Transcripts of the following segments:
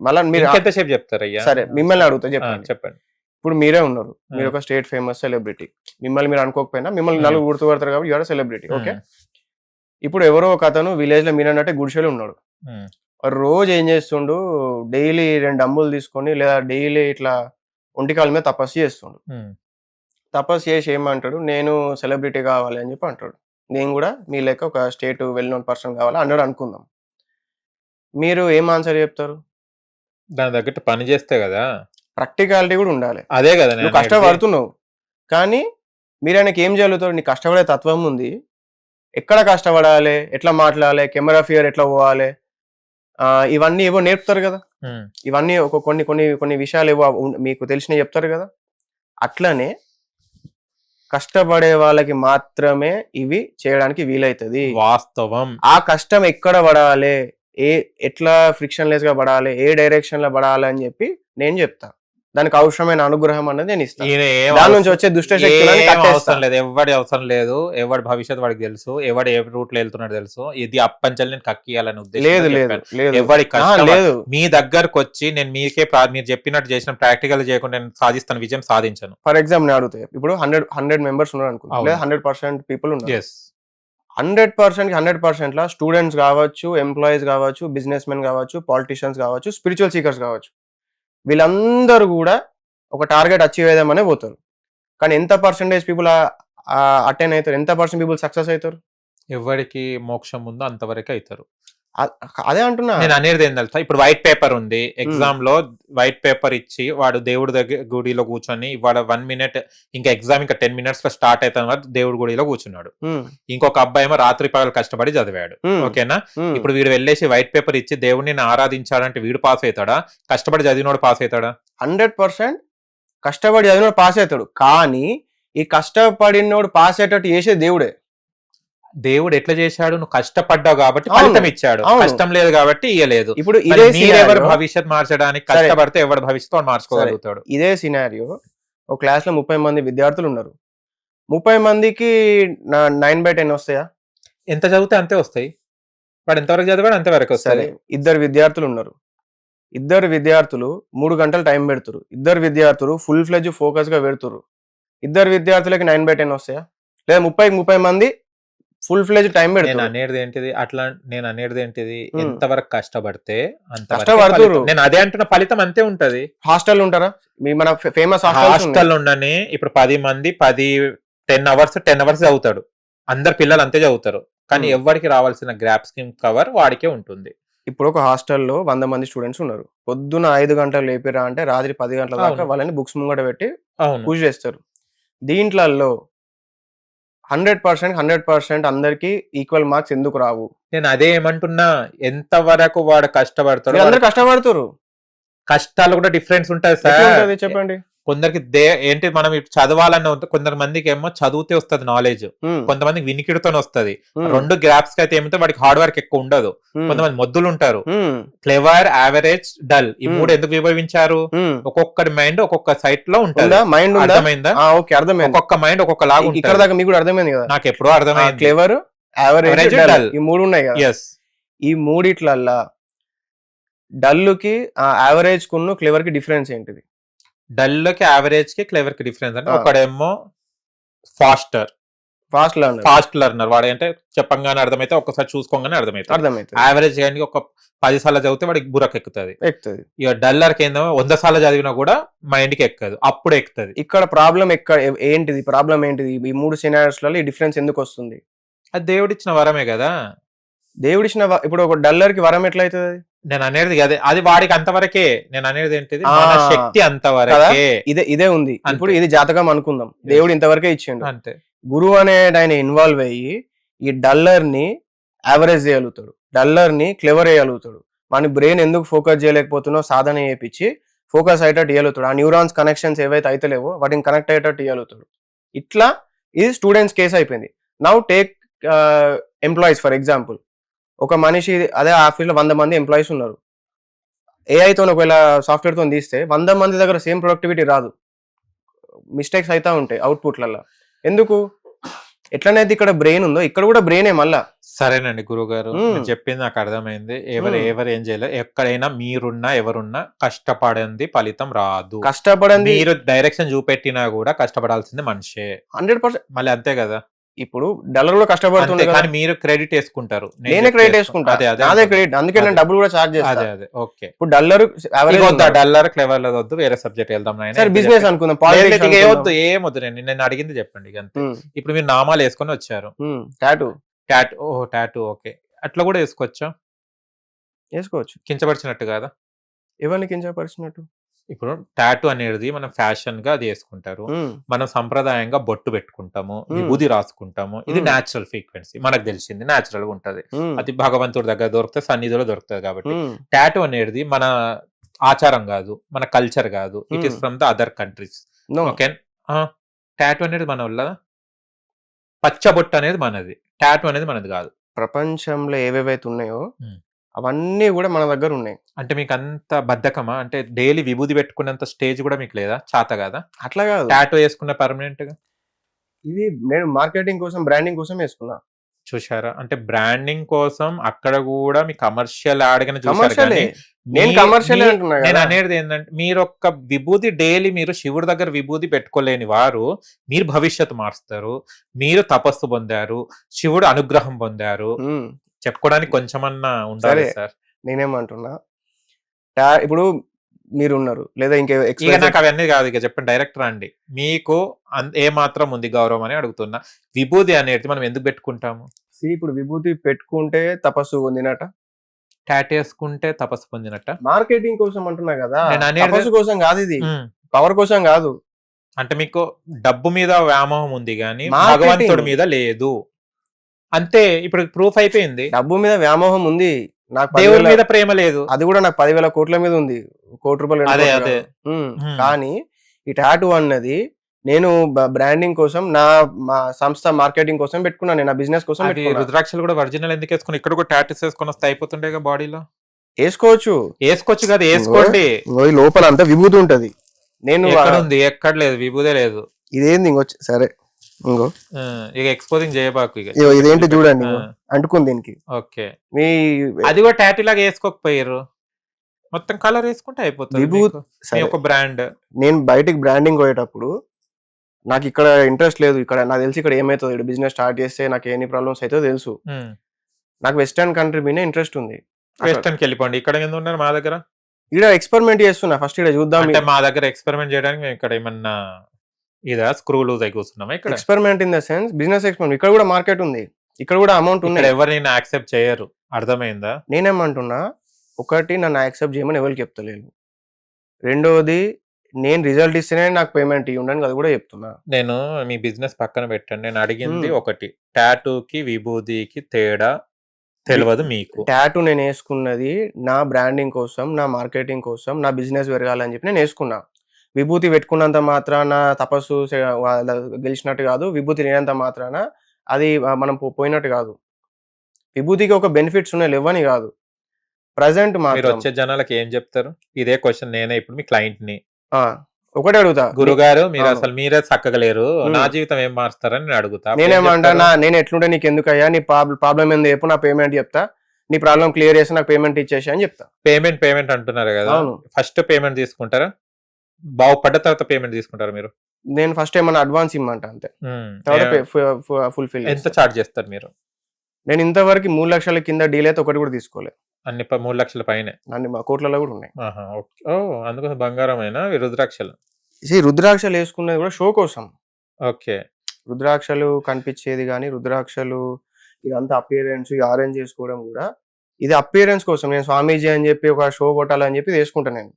మళ్ళీ మీరు ఎంతసేపు చెప్తారయ్యా? సరే మిమ్మల్ని అడుగుతా చెప్పండి. చెప్పండి. ఇప్పుడు మీరే ఉన్నారు. మీరు. ఒక స్టేట్ ఫేమస్ సెలబ్రిటీ. మిమ్మల్ని మీరు అనుకోకపోయినా మిమ్మల్ని. నలుగురు గుర్తుపడతారు కాబట్టి యూఆర్ సెలబ్రిటీ ఓకే ఇప్పుడు ఎవరో ఒక అతను విలేజ్లో మీరు అన్నట్టే గుడిసెలు ఉన్నాడు. రోజు ఏం చేస్తుండు? డైలీ రెండు అంబులు తీసుకొని లేదా డైలీ ఇట్లా ఒంటికాల మీద తపస్సు చేస్తుండు. తపస్సు చేసి ఏమంటాడు? నేను సెలబ్రిటీ కావాలి అని చెప్పి అంటాడు. నేను కూడా మీ లెక్క ఒక స్టేట్ వెల్ నోన్ పర్సన్ కావాలి? అన్నాడు అనుకుందాం. మీరు ఏం ఆన్సర్ చెప్తారు? దాని తగ్గట్టు పని చేస్తే కదా. ప్రాక్టికాలిటీ కూడా ఉండాలి. అదే కదా నువ్వు కష్టపడుతున్నావు. కానీ మీరు ఆయనకి ఏం జరుగుతాడు నీ కష్టపడే తత్వం ఉంది. ఎక్కడ కష్టపడాలి? ఎట్లా మాట్లాడాలి? కెమెరా ఫియర్ ఎట్లా పోవాలి? ఆ, ఇవన్నీ ఏవో నేర్పుతారు కదా. ఇవన్నీ ఒక కొన్ని కొన్ని కొన్ని విషయాలు ఏవో మీకు తెలిసినవి చెప్తారు కదా. అట్లనే కష్టపడే వాళ్ళకి మాత్రమే ఇవి చేయడానికి వీలవుతుంది వాస్తవం. ఆ కష్టం ఎక్కడ పడాలి? ఏ ఎట్లా ఫ్రిక్షన్ లెస్గా పడాలి ఏ డైరెక్షన్లో పడాలి అని చెప్పి నేను చెప్తా. దానికి అవసరమైన అనుగ్రహం అనేది నేను ఇస్తాను దాని నుంచి వచ్చే దుష్ట. అవసరం లేదు ఎవడి అవసరం లేదు ఎవడి భవిష్యత్తు వాడికి తెలుసు ఎవడు ఏ రూట్లో వెళ్తున్నాడు తెలుసు ఇది అప్పంచల్ నేను కక్కియాలని ఉద్దేశం లేదు లేదు లేదు. ఎవడి మీ దగ్గరకు వచ్చి నేను మీకే మీరు చెప్పినట్టు చేసిన ప్రాక్టికల్ చేయకుండా నేను సాధిస్తాను విజయం సాధించను. ఫర్ ఎగ్జాంపుల్ నేను అడుగుతాయి ఇప్పుడు హండ్రెడ్ హండ్రెడ్ మెంబర్స్ ఉన్నారు అనుకో హండ్రెడ్ పర్సెంట్ పీపుల్ ఉన్నారు. హండ్రెడ్ పర్సెంట్కి హండ్రెడ్ పర్సెంట్లో స్టూడెంట్స్ కావచ్చు ఎంప్లాయీస్ కావచ్చు బిజినెస్ మెన్ కావచ్చు పాలిటీషియన్స్ కావచ్చు స్పిరిచువల్ సీకర్స్ కావచ్చు. వీళ్ళందరూ కూడా ఒక టార్గెట్ అచీవ్ అయ్యామనే పోతారు. కానీ ఎంత పర్సెంటేజ్ పీపుల్ అటెండ్ అవుతారు? ఎంత పర్సెంట్ పీపుల్ సక్సెస్ అవుతారు? ఎవరికి మోక్షం ఉందో అంతవరకు అవుతారు. అదే అంటున్నా. నేను అనేది ఏం తెలుసా? ఇప్పుడు వైట్ పేపర్ ఉంది. ఎగ్జామ్లో వైట్ పేపర్ ఇచ్చి వాడు దేవుడి దగ్గర గుడిలో కూర్చొని ఇవాళ వన్ మినిట్ ఇంకా ఎగ్జామ్ ఇంకా టెన్ మినిట్స్లో స్టార్ట్ అవుతాను దేవుడి గుడిలో కూర్చున్నాడు. ఇంకొక అబ్బాయి ఏమో రాత్రి పగలు కష్టపడి చదివాడు. ఓకేనా. ఇప్పుడు వీడు వెళ్ళేసి వైట్ పేపర్ ఇచ్చి దేవుడిని నేను ఆరాధించాలంటే వీడు పాస్ అవుతాడా కష్టపడి చదివినోడు పాస్ అవుతాడా హండ్రెడ్ పర్సెంట్ కష్టపడి చదివినోడు పాస్ అవుతాడు కానీ ఈ కష్టపడినోడు పాస్ అయ్యేటట్టు చేసేది దేవుడే. దేవుడు ఎట్లా చేశాడు? నువ్వు కష్టపడ్డావు కాబట్టి ఫలితం ఇచ్చాడు. కష్టం లేదు కాబట్టి ఇయ్యలేదు. ఇప్పుడు ఇదే scenario- భవిష్యత్ మార్చడానికి. కష్టపడితే ఎవరి భవిష్యత్తు మార్చుకోగలుగుతాడు? ఇదే సినారియో ఒక క్లాస్లో ముప్పై మంది విద్యార్థులు ఉన్నారు. ముప్పై మందికి నైన్ బై టెన్ వస్తాయా? ఎంత చదివితే అంతే వస్తాయి. వాడు ఎంతవరకు చదివాడు అంతవరకు వస్తాయి. ఇద్దరు విద్యార్థులు ఉన్నారు. ఇద్దరు విద్యార్థులు మూడు గంటలు టైం పెడుతురు. ఇద్దరు విద్యార్థులు ఫుల్ ఫ్లెజ్ ఫోకస్గా పెడుతురు. ఇద్దరు విద్యార్థులకి నైన్ బై టెన్ వస్తాయా? లేదా ముప్పై ముప్పై మంది ఫుల్ ఫ్లెజ్ టైం నేను పెడుతురు అనేది ఏంటిది? అట్లా నేను అనేది ఏంటిది? Hmm. ఎంతవరకు కష్టపడితే అంత కష్టపడుతుర్రు. నేను అదే అంటున్న ఫలితం అంతే ఉంటది. హాస్టల్ ఉంటారా? మీ మన ఫేమస్ హాస్టల్ హాస్టల్ ఉండని ఇప్పుడు పది మంది పది టెన్ అవర్స్ టెన్ అవర్స్ చదువుతాడు. అందరు పిల్లలు అంతే చదువుతారు. కానీ Hmm. ఎవరికి రావాల్సిన గ్రాప్ స్కీమ్ కవర్ వాడికే ఉంటుంది. ఇప్పుడు ఒక హాస్టల్లో వంద మంది స్టూడెంట్స్ ఉన్నారు. పొద్దున ఐదు గంటలు లేపిరా అంటే రాత్రి పది గంటల దాకా అవును. వాళ్ళని బుక్స్ ముంగట పెట్టి అవును. పూజ చేస్తారు. దీంట్లలో హండ్రెడ్ పర్సెంట్ హండ్రెడ్ పర్సెంట్ అందరికి ఈక్వల్ మార్క్స్ ఎందుకు రావు? నేను అదే ఏమంటున్నా ఎంత వరకు వాడు కష్టపడతాడు అందరు కష్టపడుతురు కష్టాలు కూడా డిఫరెన్స్ ఉంటాయి ఎట్లా సార్. ఉంటది చెప్పండి? కొందరికి దే ఏంటి మనం ఇప్పుడు చదవాలని ఉంటుంది కొందరు మందికి ఏమో చదివితే వస్తుంది నాలెడ్జ్ కొంతమందికి వినికిడితోనే వస్తది. రెండు గ్రాప్స్కి అయితే ఏమిటో వాడికి హార్డ్ వర్క్ ఎక్కువ ఉండదు. కొంతమంది మొద్దులు ఉంటారు క్లెవర్ యావరేజ్ డల్ ఈ. మూడు ఎందుకు విభజించారు ఉమ్. ఒక్కొక్కటి మైండ్ ఒక్కొక్క సైట్లో ఉంటుంది మైండ్ అర్థమైందా? ఓకే అర్థమైంది. ఒక్కొక్క మైండ్ ఒక్కొక్క లాగా ఇక్కడ ఉంటుంది. దాకా మీకు అర్థమైంది కదా? నాకు ఎప్పుడో అర్థమైంది. Clever average. డల్ ఈ మూడు ఉన్నాయి కదా? ఎస్ ఈ మూడిట్లల్లా డల్లుకి యావరేజ్ కున్ను క్లేవర్కి డిఫరెన్స్ ఏంటిది? డల్కి యావరేజ్కి క్లెవర్కి డిఫరెన్స్ అంటే. ఒకడేమో faster. Fast learner. Fast learner. వాడు అంటే చెప్పంగానే అర్థమైతే ఒక్కసారి చూసుకోగానే అర్థమైతే అర్థమైతుంది. యావరేజ్ కానీ ఒక పది సార్లు చదివితే వాడికి బుర్రకు ఎక్కుతుంది. ఎక్కుతుంది ఇక డల్లర్కి ఏందో వంద సార్లు చదివినా కూడా మైండ్కి ఎక్కదు. అప్పుడు ఎక్కుతుంది. ఇక్కడ ప్రాబ్లం ఎక్కడ ఏంటిది? ప్రాబ్లం ఏంటిది? ఈ మూడు సినారియోస్లలో ఈ డిఫరెన్స్ ఎందుకు వస్తుంది? అది దేవుడిచ్చిన వరమే కదా. దేవుడిచ్చిన ఇప్పుడు ఒక డల్లర్కి వరం ఎట్లయితుంది? నేను అనేది అదే అది వాడికి అంతవరకే నేను అనేది ఏంటిది? శక్తి అంతవరకే. ఇదే ఇదే ఉంది. ఇప్పుడు ఇది జాతకం అనుకుందాం. దేవుడు ఇంతవరకే ఇచ్చిండు. అంతే. గురువు అనే ఆయన ఇన్వాల్వ్ అయ్యి ఈ డల్లర్ని యావరేజ్ చేయగలుగుతాడు. డల్లర్ని క్లెవర్ చేయగలుగుతాడు. మన బ్రెయిన్ ఎందుకు ఫోకస్ చేయలేకపోతున్నో సాధన చేయించి ఫోకస్ అయ్యేటట్టు ఇవ్వగలుగుతాడు ఆ న్యూరాన్స్ కనెక్షన్స్ ఏవైతే అయితలేవో వాటిని కనెక్ట్ అయ్యేటట్టు ఇవ్వగలుగుతాడు ఇట్లా ఇది స్టూడెంట్స్ కేసు అయిపోయింది. Now take employees for example ఒక మనిషి అదే ఆఫీస్లో వంద మంది ఎంప్లాయీస్ ఉన్నారు. ఏఐతో ఒకవేళ సాఫ్ట్వేర్తో తీస్తే వంద మంది దగ్గర సేమ్ ప్రొడక్టివిటీ రాదు. మిస్టేక్స్ అవుతా ఉంటాయి అవుట్పుట్లలో ఎందుకు? ఎట్లనైతే ఇక్కడ బ్రెయిన్ ఉందో ఇక్కడ కూడా బ్రెయినే మళ్ళా. సరేనండి గురుగారు మ్మ్. మీరు చెప్పింది నాకు అర్థమైంది. ఎవరు. ఎవరు ఏం చేయలేదు. ఎక్కడైనా మీరున్నా ఎవరున్నా కష్టపడింది ఫలితం రాదు. కష్టపడింది మీరు డైరెక్షన్ చూపెట్టినా కూడా కష్టపడాల్సింది మనిషే. హండ్రెడ్ పర్సెంట్ మళ్ళీ అంతే కదా. ఇప్పుడు డల్లర్ కూడా కష్టపడుతుంది కానీ మీరు క్రెడిట్ వేసుకుంటారు. నేను క్రెడిట్ వేసుకో- వేసుకుంటా. అదే నాదే. క్రెడిట్. అందుకే నేను. డబ్బులు కూడా చార్జ్ అదే చేస్తా. అదే ఓకే. ఇప్పుడు వద్దా క్లెవర్ వద్దు వేరే సబ్జెక్ట్ వెళ్దాం. సరే బిజినెస్. అనుకుందాం. పాలిటిక్స్ ఏమొద్దు ఏమొద్దు నేను నేను అడిగింది చెప్పండి అంతే. ఇప్పుడు మీరు నామాలు వేసుకొని వచ్చారు. టాటూ టాటూ ఓ టాటూ ఓకే. అట్లా కూడా వేసుకోవచ్చా? వేసుకోవచ్చు. కించపరిచినట్టు కాదా? ఎవరిని కించపరిచినట్టు? ఇప్పుడు టాటూ అనేది మనం ఫ్యాషన్గా అది వేసుకుంటారు. మనం సంప్రదాయంగా బొట్టు పెట్టుకుంటాము. విభూది రాసుకుంటాము. ఇది. న్యాచురల్ ఫ్రీక్వెన్సీ మనకు తెలిసింది న్యాచురల్గా ఉంటది. అది భగవంతుడి దగ్గర దొరుకుతుంది సన్నిధిలో దొరుకుతుంది కాబట్టి. టాటూ అనేది మన ఆచారం కాదు మన కల్చర్ కాదు. It is. From the other countries. Okay tattoo అనేది మన వల్ల పచ్చబొట్టు అనేది మనది. టాటూ అనేది మనది కాదు. ప్రపంచంలో ఏవేవైతే ఉన్నాయో. అవన్నీ కూడా మన దగ్గర ఉన్నాయి. అంటే మీకు అంత బద్ధకమా? అంటే డైలీ విభూది పెట్టుకునేంత స్టేజ్ కూడా మీకు లేదా? చాత కదా? అట్లా కాదు. టాటూ వేసుకున్న పర్మనెంట్గా ఇది నేను మార్కెటింగ్ కోసం బ్రాండింగ్ కోసం వేసుకున్నా. చూసారా అంటే బ్రాండింగ్ కోసం అక్కడ కూడా మీ కమర్షియల్ ఆడగానే చూసారు నేను కమర్షియల్ నేను అనేది ఏంటంటే మీరు ఒక్క విభూతి డైలీ మీరు శివుడి దగ్గర విభూతి పెట్టుకోలేని వారు మీరు భవిష్యత్తు మారుస్తారు. మీరు తపస్సు పొందారు. శివుడు అనుగ్రహం పొందారు. చెప్పుకోవడానికి కొంచెమన్నా ఉండాలి సరే. సార్. నేనేమంటున్నా? టా- ఇప్పుడు మీరు ఉన్నారు లేదా ఇంకే నాకు అవన్నీ కాదు ఇక చెప్పండి డైరెక్టర్ అండి మీకు అన్- ఏ మాత్రం ఉంది గౌరవం అని అడుగుతున్నా. విభూతి అనేది మనం ఎందుకు పెట్టుకుంటాము? See, ఇప్పుడు విభూతి పెట్టుకుంటే తపస్సు పొందినట టాట్ వేసుకుంటే తపస్సు పొందినట్ట? మార్కెటింగ్ కోసం అంటున్నా కదా. నేను అనేది- తపస్సు కోసం కాదు ఇది. ఉమ్. పవర్ కోసం కాదు. అంటే మీకు డబ్బు మీద వ్యామోహం ఉంది కానీ Marketing. భగవంతుడి మీద లేదు. అంతే ఇప్పుడు ప్రూఫ్ అయిపోయింది. డబ్బు మీద వ్యామోహం ఉంది నాకు దేవుడి మీద ప్రేమ లేదు. అది కూడా నాకు పదివేల కోట్ల మీద ఉంది కోటి రూపాయలు అదే, అదే. కానీ ఈ టాటూ అన్నది నేను బ్రాండింగ్ కోసం నా మా సంస్థ మార్కెటింగ్ కోసం పెట్టుకున్నాను నేను నా బిజినెస్ కోసం రుద్రాక్షలు కూడా ఒరిజినల్ ఎందుకు వేసుకుని ఇక్కడ కూడా టాటూస్ వేసుకొని వస్తే అయిపోతుండే బాడీలో వేసుకోవచ్చు. వేసుకోవచ్చు కదా వేసుకోండి. లోపల అంతా విభూతి ఉంటది. నేను ఎక్కడ ఉంది? ఎక్కడ లేదు విభూదే లేదు. ఇదేంది ఇంకో సరే. ఇంకో. ఇక ఎక్స్పోజింగ్ చేయబాకు ఇక. ఇదేంటి చూడండి. అంటుకుంది దీనికి. ఓకే. మీ అది కూడా టాటూ లాగా వేసుకోకపోయారు మొత్తం కలర్ వేసుకుంటే అయిపోతుంది ఒక బ్రాండ్ నేను బయటికి బ్రాండింగ్ పోయేటప్పుడు నాకు ఇక్కడ ఇంట్రెస్ట్ లేదు. ఇక్కడ నాకు తెలిసి ఇక్కడ ఏమవుతుంది బిజినెస్ స్టార్ట్ చేస్తే నాకు ఎన్ని ప్రాబ్లమ్స్ అవుతుందో తెలుసు. నాకు వెస్టర్న్ కంట్రీ మీద ఇంట్రెస్ట్ ఉంది. వెస్టర్న్కి వెళ్ళిపోండి. ఇక్కడ ఎందుకు ఉన్నారు మా దగ్గర. ఇక్కడ ఎక్స్పెరిమెంట్ చేస్తున్నా. ఫస్ట్ ఇక్కడ చూద్దాం అంటే మా దగ్గర ఎక్స్పెరిమెంట్ చేయడానికి మేము ఇక్కడ ఏమన్నా ఇదా స్క్రూ లూజ్ అయి కూర్చున్నామా ఇక్కడ experiment in the sense business experiment ఇక్కడ కూడా మార్కెట్ ఉంది. ఇక్కడ కూడా అమౌంట్ ఉంది ఎవరు నేను యాక్సెప్ట్ చేయరు. అర్థమైందా? నేనేమంటున్నా ఒకటి నన్ను యాక్సెప్ట్ చేయమని ఎవరికి చెప్తలేను. రెండోది నేను రిజల్ట్ ఇస్తేనే నాకు పేమెంట్ ఇవ్వండి అది కూడా చెప్తున్నా. నేను మీ బిజినెస్ పక్కన పెట్టండి. నేను అడిగింది Hmm. ఒకటి. టాటూకి విభూదికి తేడా తెలియదు మీకు. టాటూ నేను వేసుకున్నది నా బ్రాండింగ్ కోసం నా మార్కెటింగ్ కోసం నా బిజినెస్ పెరగాలని చెప్పి నేను వేసుకున్నా. విభూతి పెట్టుకున్నంత మాత్రాన తపస్సు గెలిచినట్టు కాదు విభూతి లేనంత మాత్రాన అది మనం పోయినట్టు కాదు. విభూతికి ఒక బెనిఫిట్స్ ఉన్నాయి లేవని కాదు. ప్రజెంట్ మీరు వచ్చే జనాలకి ఏం చెప్తారు? ఇదే క్వశ్చన్ నేనే ఇప్పుడు మీ క్లయింట్ని ఒకటే అడుగుతా. గురుగారు మీరు. అసలు మీరే చక్కగా లేరు. నా జీవితం ఏం మారుస్తారని నేను అడుగుతా. నేనేమంటా? నా నేను ఎట్లుంటే నీకు ఎందుకు అయ్యా నీ ప్రాబ్లం ఏంది చెప్పు నా పేమెంట్ చెప్తా. నీ ప్రాబ్లం క్లియర్ చేసి నాకు పేమెంట్ ఇచ్చేసి అని చెప్తా. పేమెంట్ పేమెంట్ అంటున్నారు కదా. ఫస్ట్ పేమెంట్ తీసుకుంటారా? బాగుపడ్డ తర్వాత పేమెంట్ తీసుకుంటారా మీరు? నేను ఫస్ట్ ఏమన్నా అడ్వాన్స్ ఇమ్మంట అంతే. Hmm. తర్వాత ఫుల్ఫిల్ ఎంత చార్జ్ చేస్తారు మీరు? నేను ఇంతవరకు మూడు లక్షల కింద డీల్ అయితే ఒకటి కూడా తీసుకోలే. అన్ని మూడు లక్షల పైన? అన్ని మా కోట్లలో కూడా ఉన్నాయి. ఓ అందుకోసం బంగారం అయినా రుద్రాక్షలు? రుద్రాక్షలు వేసుకున్నది కూడా షో కోసం. ఓకే. రుద్రాక్షలు కనిపించేది కానీ రుద్రాక్షలు ఇదంతా అపియరెన్స్ ఆరెంజ్ చేసుకోవడం కూడా ఇది అపియరెన్స్ కోసం. నేను స్వామీజీ అని చెప్పి ఒక షో కొట్టాలని చెప్పి తీసుకుంటాను నేను.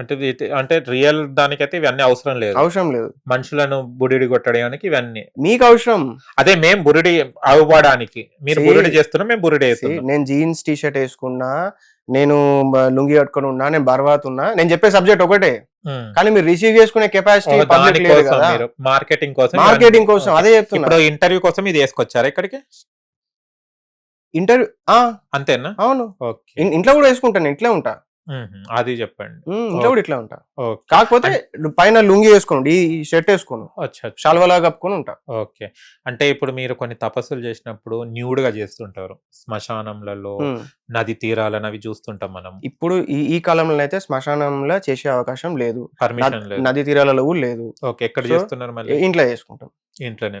అంటే అంటే రియల్ దానికైతే ఇవన్నీ అవసరం లేదు. అవసరం లేదు. మనుషులను బుడిడి కొట్టడానికి ఇవన్నీ. మీకు అవసరం. అదే మేము బురిడి అవ్వడానికి. మీరు బురిడి చేస్తున్నాం మేము బురిడి వేస్తున్నాం నేను జీన్స్ టీ షర్ట్ వేసుకున్నా నేను లుంగి కట్టుకొని ఉన్నా నేను బర్వాత్ ఉన్నా నేను చెప్పే సబ్జెక్ట్ ఒకటే. కానీ మీరు రిసీవ్ చేసుకునే కెపాసిటీ మార్కెటింగ్ కోసం మార్కెటింగ్. కోసం అదే చెప్తున్నా. ఇప్పుడు ఇంటర్వ్యూ కోసం ఇది వేసుకొచ్చారా ఇక్కడికి? ఇంటర్వ్యూ అంతేనా? అవును. ఇంట్లో కూడా వేసుకుంటాను ఇంట్లో ఉంటా. అది చెప్పండి. ఇంట్లో కూడా ఇట్లా ఉంటా. ఓకే. కాకపోతే పైన లుంగి వేసుకోండి ఈ షర్ట్ వేసుకోను. షాల్వలా కప్పుకొని ఉంటా. ఓకే. అంటే ఇప్పుడు మీరు కొన్ని తపస్సులు చేసినప్పుడు న్యూడ్గా చేస్తుంటారు. శ్మశానంలలో. నది తీరాలని అవి చూస్తుంటాం మనం. ఇప్పుడు ఈ ఈ కాలంలో అయితే శ్మశానంలో చేసే అవకాశం లేదు. పర్మిషన్ నద్- లేదు. నది తీరాలలో లేదు. ఓకే. ఎక్కడ చేస్తున్నారు మళ్ళీ? ఇంట్లో చేసుకుంటాం. ఇంట్లోనే.